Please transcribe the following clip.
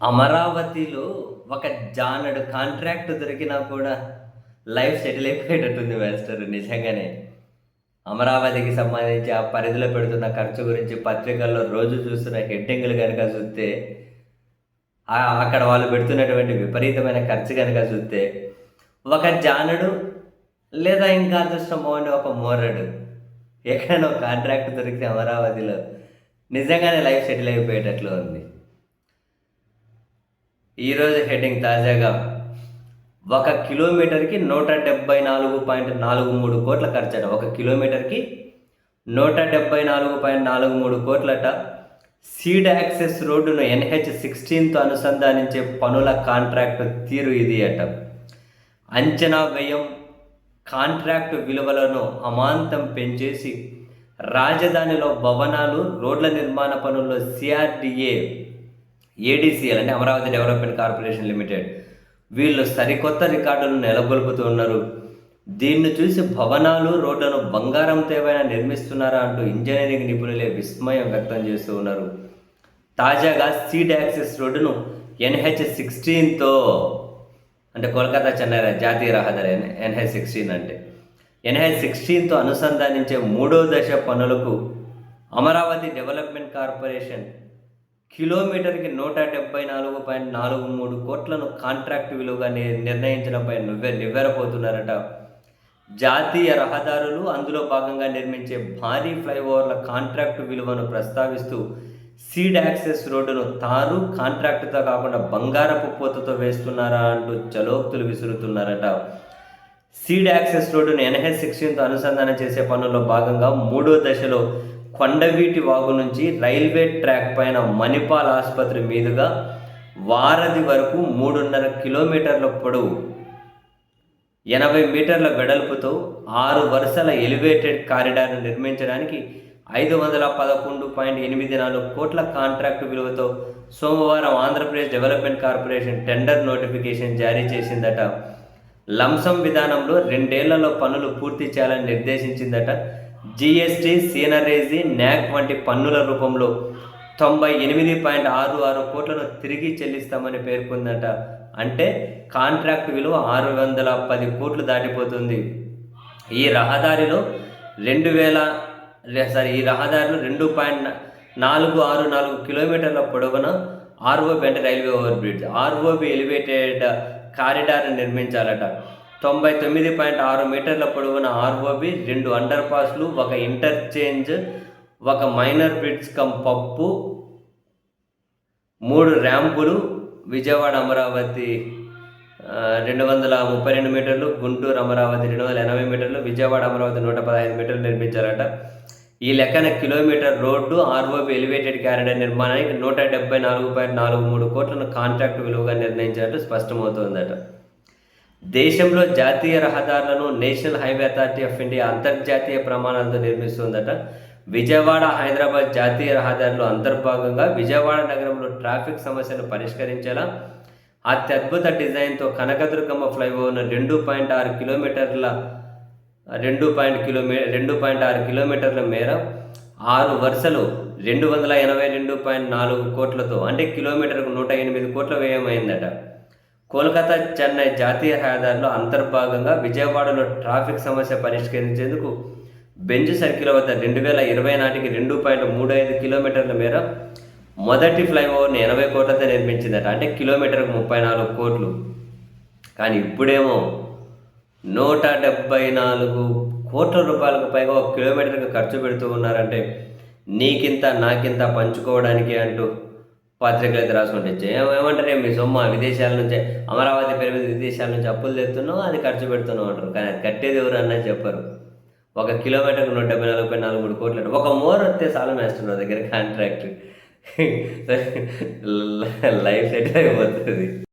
అమరావతిలో ఒక జానడు కాంట్రాక్ట్ దొరికినా కూడా లైఫ్ సెటిల్ అయిపోయేటట్టుంది మాస్టర్ నిజంగానే. అమరావతికి సంబంధించి ఆ పరిధిలో పెడుతున్న ఖర్చు గురించి పత్రికల్లో రోజు చూస్తున్న హెడ్డింగ్లు కనుక చూస్తే అక్కడ వాళ్ళు పెడుతున్నటువంటి విపరీతమైన ఖర్చు కనుక చూస్తే ఒక జానడు లేదా ఇంకా అదృష్టం బాగుండే ఒక మోరడు ఎక్కడో కాంట్రాక్ట్ దొరికితే అమరావతిలో నిజంగానే లైఫ్ సెటిల్ అయిపోయేటట్లు ఉంది. ఈరోజు హెడ్డింగ్ తాజాగా ఒక కిలోమీటర్కి నూట డెబ్బై నాలుగు పాయింట్ నాలుగు మూడు కోట్ల ఖర్చట. ఒక కిలోమీటర్కి నూట డెబ్బై నాలుగు పాయింట్ నాలుగు మూడు కోట్లట. సీడ్ యాక్సెస్ రోడ్డును ఎన్హెచ్ సిక్స్టీన్తో అనుసంధానించే పనుల కాంట్రాక్ట్ తీరు ఇది అట. అంచనా వ్యయం కాంట్రాక్టు విలువలను అమాంతం పెంచేసి రాజధానిలో భవనాలు రోడ్ల నిర్మాణ పనుల్లో సిఆర్డిఏ ఏడీసీఎల్ అంటే అమరావతి డెవలప్మెంట్ కార్పొరేషన్ లిమిటెడ్ వీళ్ళు సరికొత్త రికార్డులను నెలకొల్పుతూ ఉన్నారు. దీన్ని చూసి భవనాలు రోడ్లను బంగారంతో ఏమైనా నిర్మిస్తున్నారా అంటూ ఇంజనీరింగ్ నిపుణులే విస్మయం వ్యక్తం చేస్తూ ఉన్నారు. తాజాగా సీడ్ యాక్సెస్ రోడ్డును ఎన్హెచ్ సిక్స్టీన్తో అంటే కోల్కతా చెన్నై జాతీయ రహదారి ఎన్హెచ్ సిక్స్టీన్ అంటే. ఎన్హెచ్ సిక్స్టీన్తో అనుసంధానించే మూడో దశ పనులకు అమరావతి డెవలప్మెంట్ కార్పొరేషన్ కిలోమీటర్కి నూట డెబ్బై నాలుగు పాయింట్ నాలుగు మూడు కోట్లను కాంట్రాక్ట్ విలువగా నిర్ణయించడంపై నువ్వే నివ్వెరపోతున్నారట. జాతీయ రహదారులు అందులో భాగంగా నిర్మించే భారీ ఫ్లైఓవర్ల కాంట్రాక్టు విలువను ప్రస్తావిస్తూ సీడ్ యాక్సెస్ రోడ్డును తారు కాంట్రాక్టుతో కాకుండా బంగారపు పూతతో వేస్తున్నారా అంటూ చలోక్తులు విసురుతున్నారట. సీడ్ యాక్సెస్ రోడ్డును ఎన్హెచ్ సిక్స్టీన్తో అనుసంధానం చేసే పనుల్లో భాగంగా మూడో దశలో కొండవీటి వాగు నుంచి రైల్వే ట్రాక్ పైన మణిపాల్ ఆసుపత్రి మీదుగా వారధి వరకు మూడున్నర కిలోమీటర్ల పొడవు ఎనభై మీటర్ల వెడల్పుతో ఆరు వరుసల ఎలివేటెడ్ కారిడార్ను నిర్మించడానికి ఐదు వందల పదకొండు పాయింట్ ఎనిమిది నాలుగు కోట్ల కాంట్రాక్టు విలువతో సోమవారం Andhra Pradesh development corporation tender notification జారీ చేసిందట. లంసం విధానంలో రెండేళ్ళలో పనులు పూర్తి చేయాలని నిర్దేశించిందట జిఎస్టీ సీనరేజీ న్యాక్ వంటి పన్నుల రూపంలో తొంభై ఎనిమిది పాయింట్ ఆరు ఆరు కోట్లను తిరిగి చెల్లిస్తామని పేర్కొందట. అంటే కాంట్రాక్ట్ విలువ ఆరు వందల పది కోట్లు దాటిపోతుంది. ఈ రహదారిలో రెండు వేల సారీ ఈ రహదారిలో రెండు పాయింట్ నాలుగు ఆరు నాలుగు కిలోమీటర్ల పొడవున ఆర్ఓబి అంటే railway over bridge. ROB elevated corridor నిర్మించాలట. తొంభై తొమ్మిది పాయింట్ ఆరు మీటర్ల పొడవున ఆర్ఓబి రెండు అండర్ పాస్లు ఒక ఇంటర్చేంజ్ ఒక మైనర్ బ్రిడ్జ్ కమ్ పప్పు మూడు ర్యాంపులు విజయవాడ అమరావతి రెండు వందల ముప్పై రెండు మీటర్లు గుంటూరు అమరావతి రెండు వందల ఎనభై మీటర్లు విజయవాడ అమరావతి నూట పదహైదు మీటర్లు నిర్మించారట. ఈ లెక్కన kilometre road ROB elevated corridor నిర్మాణానికి నూట డెబ్బై నాలుగు పాయింట్ నాలుగు మూడు కోట్లను కాంట్రాక్ట్ విలువగా నిర్ణయించినట్టు స్పష్టమవుతోందట. దేశంలో జాతీయ రహదారులను national highway authority of India అంతర్జాతీయ ప్రమాణాలతో నిర్మిస్తుందట. విజయవాడ హైదరాబాద్ జాతీయ రహదారిలో అంతర్భాగంగా విజయవాడ నగరంలో ట్రాఫిక్ సమస్యను పరిష్కరించేలా అత్యద్భుత డిజైన్తో కనకదుర్గమ్మ ఫ్లైఓవర్ను రెండు పాయింట్ ఆరు కిలోమీటర్ల రెండు పాయింట్ కిలోమీ రెండు పాయింట్ ఆరు కిలోమీటర్ల మేర ఆరు వరుసలు రెండు వందల ఎనభై రెండు పాయింట్ నాలుగు కోట్లతో అంటే కిలోమీటర్కు నూట ఎనిమిది కోట్ల వ్యయమైందట కోల్కతా చెన్నై జాతీయ రహదారిలో అంతర్భాగంగా విజయవాడలో ట్రాఫిక్ సమస్య పరిష్కరించేందుకు బెంజ్ సర్కిల్ వద్ద రెండు వేల ఇరవై నాటికి రెండు పాయింట్ మూడు ఐదు కిలోమీటర్ల మేర మొదటి ఫ్లైఓవర్ని ఎనభై కోట్లతో నిర్మించిందట. అంటే కిలోమీటర్కు ముప్పై నాలుగు కోట్లు. కానీ ఇప్పుడేమో నూట డెబ్బై నాలుగు కోట్ల రూపాయలకు పైగా ఒక కిలోమీటర్కి ఖర్చు పెడుతూ ఉన్నారంటే నీకింత నాకింత పంచుకోవడానికి అంటూ పత్రికలు అయితే రాసుకుంటే ఏమ- ఏమంటారు మీ సొమ్మ విదేశాల నుంచి అమరావతి పేరు మీద విదేశాల నుంచి అప్పులు తెస్తున్నావు అది ఖర్చు పెడుతున్నావు అంటారు. కానీ అది కట్టేది ఎవరు చెప్పరు. ఒక కిలోమీటర్కి నూట డెబ్బై నాలుగు నాలుగు మూడు కోట్లు ఒక మోర్ వస్తే సాలం వేస్తున్నారు దగ్గర కాంట్రాక్ట్ లైఫ్ సెట్ అయిపోతుంది.